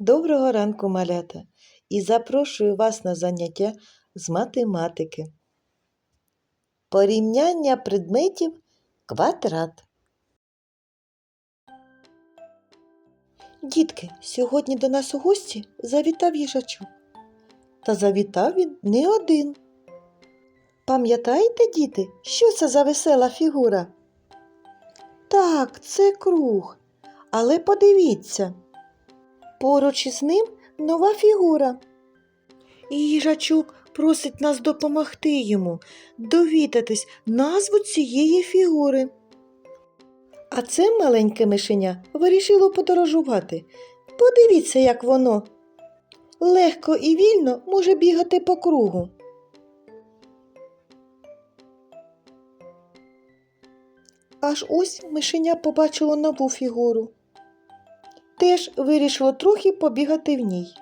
Доброго ранку, малята, і запрошую вас на заняття з математики. Порівняння предметів квадрат. Дітки, сьогодні до нас у гості завітав їжачок. Та завітав він не один. Пам'ятаєте, діти, що це за весела фігура? Так, це круг. Але подивіться. Поруч із ним нова фігура. І їжачок просить нас допомогти йому довідатись назву цієї фігури. А це маленьке мишеня вирішило подорожувати. Подивіться, як воно легко і вільно може бігати по кругу. Аж ось мишеня побачило нову фігуру теж вирішило трохи побігати в ній.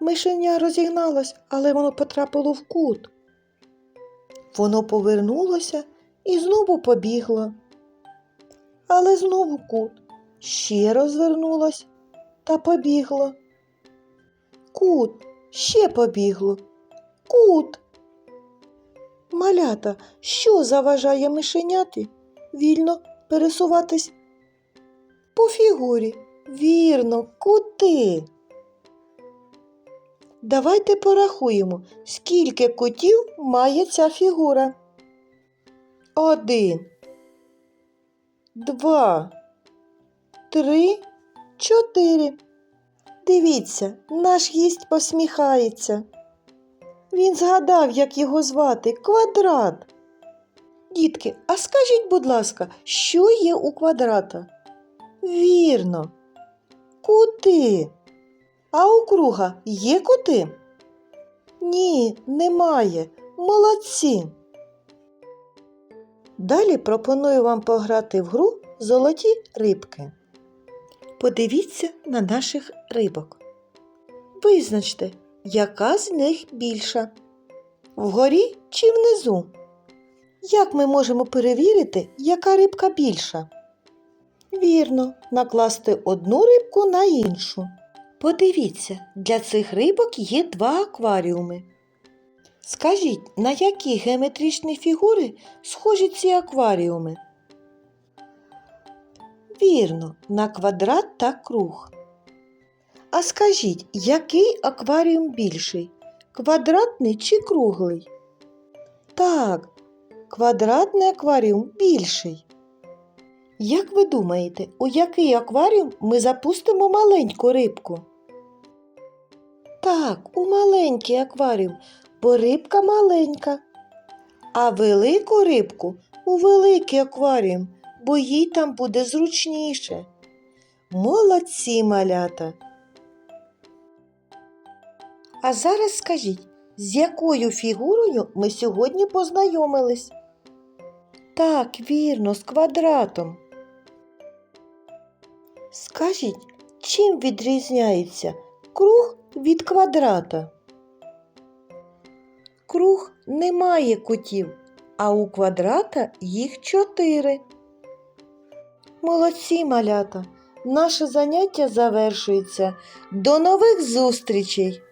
Мишеня розігналось, але воно потрапило в кут. Воно повернулося і знову побігло. Але знову кут ще розвернулось та побігло. Кут ще побігло. Кут. Малята, що заважає мишеняти вільно пересуватись по фігурі? Вірно, кути. Давайте порахуємо, скільки кутів має ця фігура. Один, два, три, чотири. Дивіться, наш гість посміхається. Він згадав, як його звати квадрат. Дітки, а скажіть, будь ласка, що є у квадрата? Вірно, Кути. А у круга є кути? Ні, немає. Молодці. Далі пропоную вам пограти в гру золоті рибки. Подивіться на наших рибок. Визначте, яка з них більша. Вгорі чи внизу? Як ми можемо перевірити, яка рибка більша? Вірно, накласти одну рибку на іншу. Подивіться, для цих рибок є два акваріуми. Скажіть, на які геометричні фігури схожі ці акваріуми? Вірно, на квадрат та круг. А скажіть, який акваріум більший? Квадратний чи круглий? Так, квадратний акваріум більший. Як ви думаєте, у який акваріум ми запустимо маленьку рибку? Так, у маленький акваріум, бо рибка маленька. А велику рибку у великий акваріум, бо їй там буде зручніше. Молодці малята. А зараз скажіть, з якою фігурою ми сьогодні познайомились? Так, вірно, з квадратом. Скажіть, чим відрізняється круг від квадрата? Круг не має кутів, а у квадрата їх чотири. Молодці малята! Наше заняття завершується. До нових зустрічей!